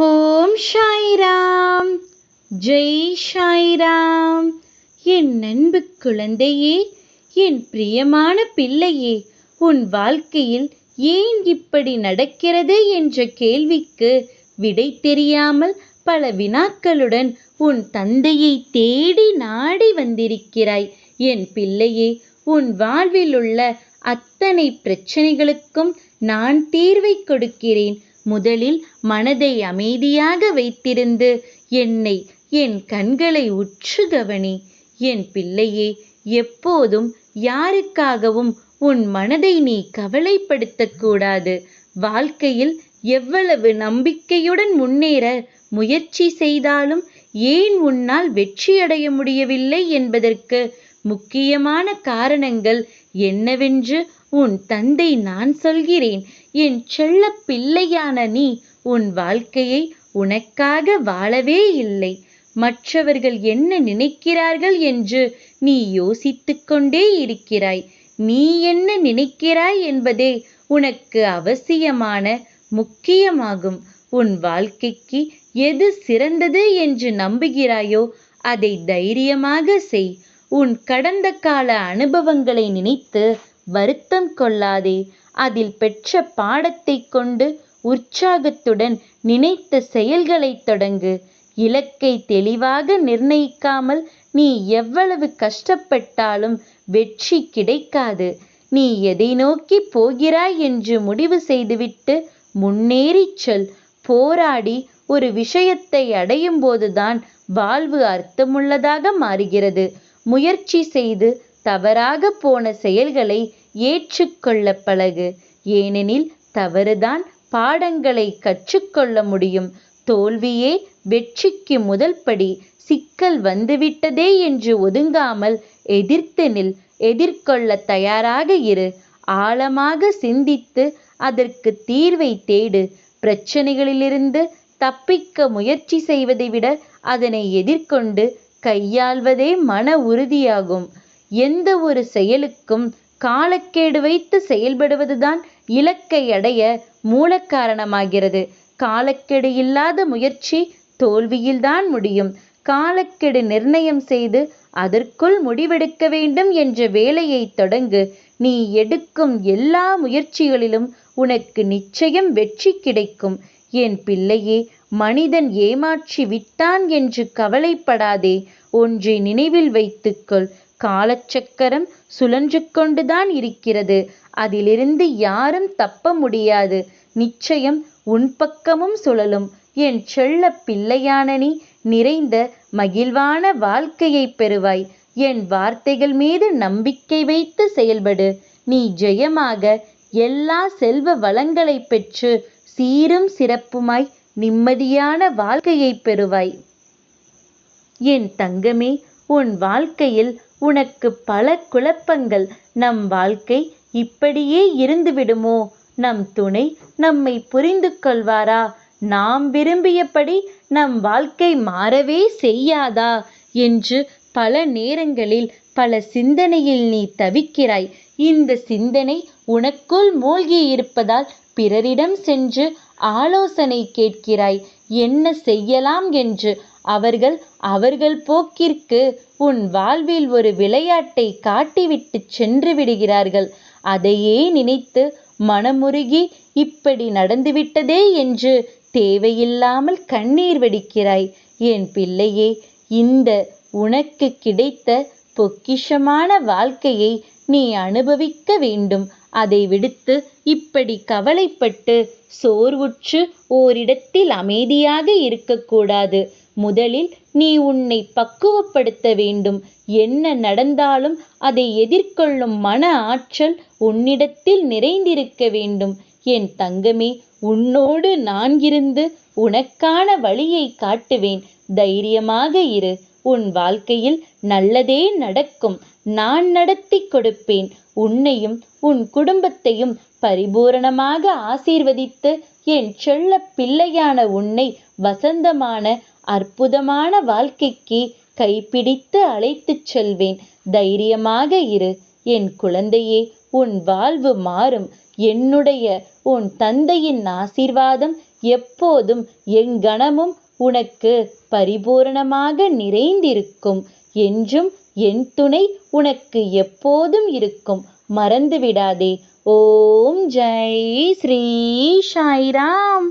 ஓம் சாய்ராம். ஜெய் சாய்ராம். என் அன்பு குழந்தையே என் பிரியமான பிள்ளையே உன் வாழ்க்கையில் ஏன் இப்படி நடக்கிறது என்ற கேள்விக்கு விடை தெரியாமல் பல வினாக்களுடன் உன் தந்தையை தேடி நாடி வந்திருக்கிறாய். என் பிள்ளையே உன் வாழ்வில் உள்ள அத்தனை பிரச்சனைகளுக்கும் நான் தீர்வை கொடுக்கிறேன். முதலில் மனதை அமைதியாக வைத்திருந்து என்னை என் கண்களை உற்று கவனி. என் பிள்ளையே எப்போதும் யாருக்காகவும் உன் மனதை நீ கவலைப்படுத்தக்கூடாது வாழ்க்கையில் எவ்வளவு நம்பிக்கையுடன் முன்னேற முயற்சி செய்தாலும் ஏன் உன்னால் வெற்றியடைய முடியவில்லை என்பதற்கு முக்கியமான காரணங்கள் என்னவென்று உன் தந்தை நான் சொல்கிறேன். என் செல்ல பிள்ளையான நீ உன் வாழ்க்கையை உனக்காக வாழவே இல்லை. மற்றவர்கள் என்ன நினைக்கிறார்கள் என்று நீ யோசித்துக் கொண்டே இருக்கிறாய். நீ என்ன நினைக்கிறாய் என்பதே உனக்கு அவசியமான முக்கியமாகும். உன் வாழ்க்கைக்கு எது சிறந்தது என்று நம்புகிறாயோ அதை தைரியமாக செய். உன் கடந்த கால அனுபவங்களை நினைத்து வருத்தம் கொள்ளாதே. அதில் பெற்ற பாடத்தை கொண்டு உற்சாகத்துடன் நினைத்த செயல்களை தொடங்கு. இலக்கை தெளிவாக நிர்ணயிக்காமல் நீ எவ்வளவு கஷ்டப்பட்டாலும் வெற்றி கிடைக்காது. நீ எதை நோக்கி போகிறாய் என்று முடிவு செய்துவிட்டு முன்னேறிச் செல். போராடி ஒரு விஷயத்தை அடையும் போதுதான் வாழ்வு அர்த்தமுள்ளதாக மாறுகிறது. முயற்சி செய்து தவறாக போன செயல்களை ஏற்றுக்கொள்ள பழகு. ஏனெனில் தவறுதான் பாடங்களை கற்றுக்கொள்ள முடியும். தோல்வியே வெற்றிக்கு முதல் படி. சிக்கல் வந்துவிட்டதே என்று ஒதுங்காமல் எதிர்த்து நில். எதிர்கொள்ள தயாராக இரு. ஆழமாக சிந்தித்து அதற்கு தீர்வை தேடு. பிரச்சனைகளிலிருந்து தப்பிக்க முயற்சி செய்வதை விட அதனை எதிர்கொண்டு கையாள்வதே மன உறுதியாகும். எந்த ஒரு செயலுக்கும் காலக்கேடு வைத்து செயல்படுவதுதான் இலக்கை அடைய மூல காரணமாகிறது காலக்கெடு இல்லாத முயற்சி தோல்வியில்தான் முடியும். காலக்கெடு நிர்ணயம் செய்து அதற்குள் முடிவெடுக்க வேண்டும் என்ற வேலையை தொடங்கு. நீ எடுக்கும் எல்லா முயற்சிகளிலும் உனக்கு நிச்சயம் வெற்றி கிடைக்கும். என் பிள்ளையே மனிதன் ஏமாற்றி விட்டான் என்று கவலைப்படாதே. ஒன்றை நினைவில் வைத்துக்கொள். காலச்சக்கரம் சுழன்று கொண்டுதான் இருக்கிறது. அதிலிருந்து யாரும் தப்ப முடியாது. நிச்சயம் உன் பக்கமும் சுழலும். என் செல்ல பிள்ளையான நீ நிறைந்த மகிழ்வான வாழ்க்கையை பெறுவாய். என் வார்த்தைகள் மீது நம்பிக்கை வைத்து செயல்படு. நீ ஜெயமாக எல்லா செல்வ வளங்களை பெற்று சீரும் சிறப்புமாய் நிம்மதியான வாழ்க்கையை பெறுவாய். என் தங்கமே உன் வாழ்க்கையில் உனக்கு பல குழப்பங்கள் நம் வாழ்க்கை இப்படியே இருந்துவிடுமோ? நம் துணை நம்மை புரிந்து கொள்வாரா? நாம் விரும்பியபடி நம் வாழ்க்கை மாறவே செய்யாதா? என்று பல நேரங்களில் பல சிந்தனையில் நீ தவிக்கிறாய். இந்த சிந்தனை உனக்குள் மூழ்கி இருப்பதால் பிறரிடம் சென்று ஆலோசனை கேட்கிறாய். என்ன செய்யலாம் என்று அவர்கள் அவர்கள் போக்கிற்கு உன் வாழ்வில் ஒரு விளையாட்டை காட்டிவிட்டு சென்று விடுகிறார்கள். அதையே நினைத்து மனமுருகி இப்படி நடந்துவிட்டதே என்று தேவையில்லாமல் கண்ணீர் வெடிக்கிறாய். என் பிள்ளையே இந்த உனக்கு கிடைத்த பொக்கிஷமான வாழ்க்கையை நீ அனுபவிக்க வேண்டும். அதை விடுத்து இப்படி கவலைப்பட்டு சோர்வுற்று ஓரிடத்தில் அமைதியாக இருக்கக்கூடாது. முதலில் நீ உன்னை பக்குவப்படுத்த வேண்டும். என்ன நடந்தாலும் அதை எதிர்கொள்ளும் மன ஆற்றல் உன்னிடத்தில் நிறைந்திருக்க வேண்டும். என் தங்கமே உன்னோடு நான் இருந்து உனக்கான வழியை காட்டுவேன். தைரியமாக இரு. உன் வாழ்க்கையில் நல்லதே நடக்கும். நான் நடத்தி கொடுப்பேன். உன்னையும் உன் குடும்பத்தையும் பரிபூரணமாக ஆசீர்வதித்து என் செல்ல பிள்ளையான உன்னை வசந்தமான அற்புதமான வாழ்க்கைக்கு கைப்பிடித்து அழைத்துச் செல்வேன். தைரியமாக இரு. என் குழந்தையே உன் வாழ்வு மாறும். என்னுடைய உன் தந்தையின் ஆசீர்வாதம் எப்போதும் எங்கணமும் உனக்கு பரிபூரணமாக நிறைந்திருக்கும். என்றும் என் துணை உனக்கு எப்போதும் இருக்கும். மறந்து விடாதே ஓம் ஜெய் ஸ்ரீ சாய்ராம்.